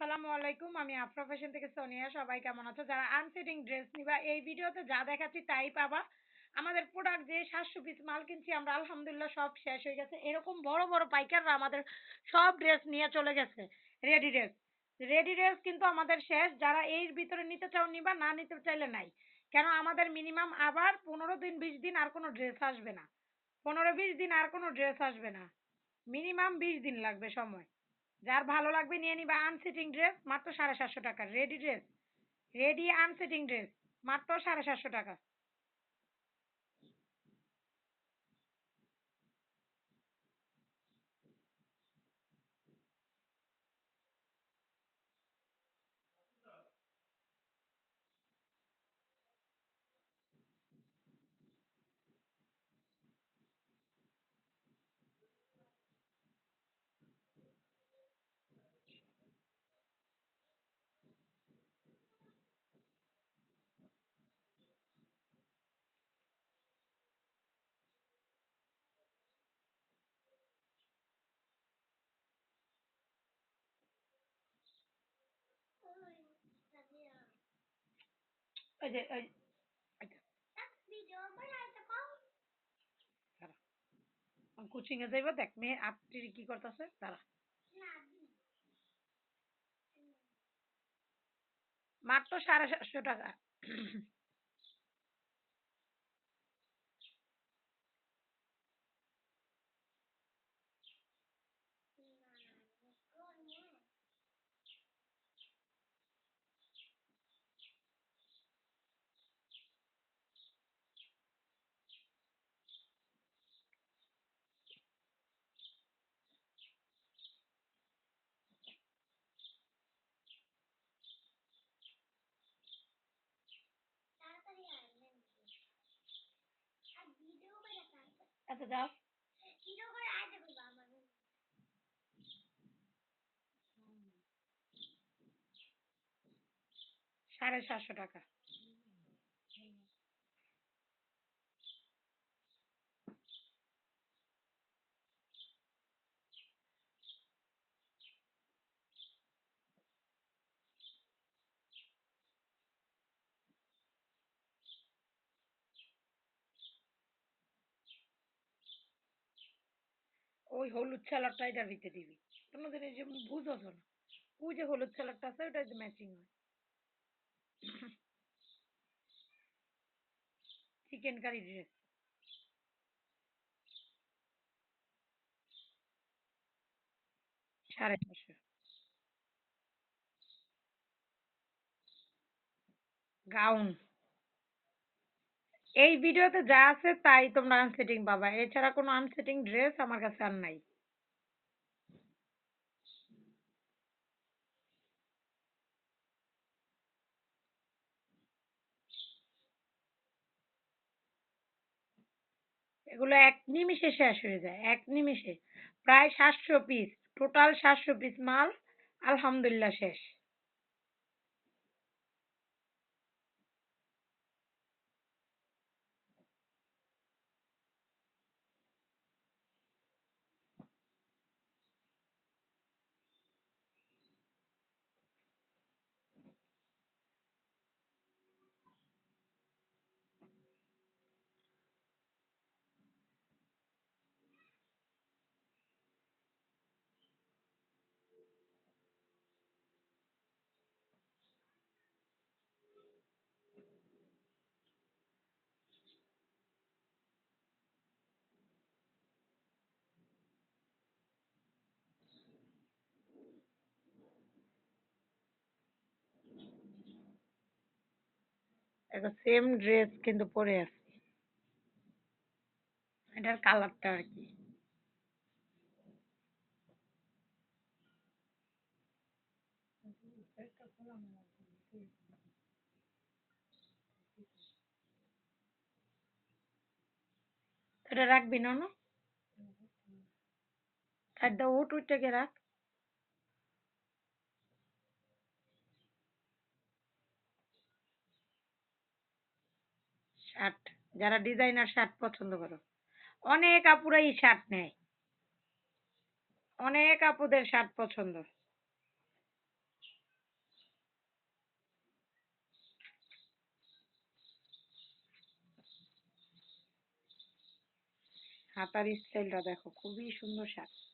আসসালামু আলাইকুম, আমি আফরা ফ্যাশন থেকে সোনিয়া, সবাই কেমন আছো? যারা আনসেটিং ড্রেস নিবা, এই ভিডিওতে যা দেখাচ্ছি তাই পাবা। আমাদের প্রোডাক্ট যে সাতশো পিস মাল কিনছি, আমরা আলহামদুলিল্লাহ সব শেষ হয়ে গেছে। এরকম বড় বড় পাইকাররা আমাদের সব ড্রেস নিয়ে চলে গেছে। রেডি ড্রেস রেডি ড্রেস কিন্তু আমাদের শেষ। যারা এর ভিতরে নিতে চাও, নিবা, না নিতে চাইলে নাই। কেন আমাদের মিনিমাম আবার পনেরো দিন, বিশ দিন আর কোনো ড্রেস আসবে না। পনেরো, বিশ দিন আর কোনো ড্রেস আসবে না। মিনিমাম বিশ দিন লাগবে সময়। যার ভালো লাগবে নিয়ে নিবা আনসিটিং ড্রেস মাত্র সাড়ে সাতশো টাকা। Ready dress ready unstitched dress মাত্র সাড়ে সাতশো টাকা। ওই যে ওই কোচিং এ যাইবা দেখ মেয়ে আপনি কি করতেছে তারা মাত্র সাড়ে সাতশো টাকা আচ্ছা যাও সাড়ে সাতশো টাকা। ওই হলুদ ছালারটা এটার ভিতরে দিবি। কোনো জিনিস যে বুঝো না। ওই যে হলুদ ছালারটা আছে ওটা ম্যাচিং হয়। চিকেন কারি ড্রেস সাড়ে ছশো গাউন এই ভিডিওতে যা আছে তাই তোমরা আনসেটিং পাবা। এছাড়া কোনো আনসেটিং ড্রেস আমার কাছে আর নাই। এগুলো এক নিমিষে শেষ হয়ে যায়, এক নিমিষে। প্রায় সাতশো পিস টোটাল সাতশো পিস মাল, আলহামদুলিল্লাহ শেষ। একটা সেম ড্রেস কিন্তু পরে আছি। এটার কালারটা আর কি। এটা রাখবি না না? খাদ্য উঠ উঠটাকে রাখ। শার্ট, যারা ডিজাইনার শার্ট পছন্দ করো। অনেক আপুরাই শার্ট নেয়। অনেক আপুদের শার্ট পছন্দ। হাতার স্টাইলটা দেখো, খুবই সুন্দর শার্ট।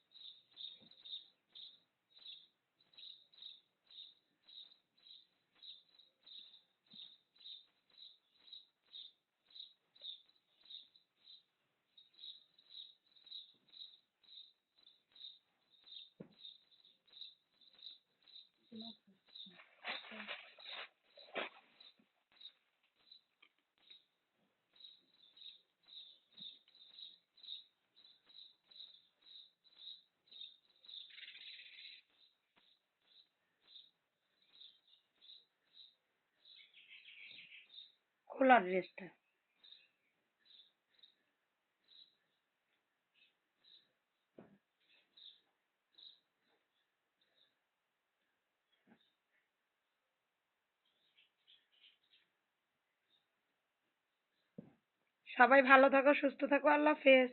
খোলা ড্রেসটা। সবাই ভালো থাকো সুস্থ থাকো আল্লাহ হাফেজ।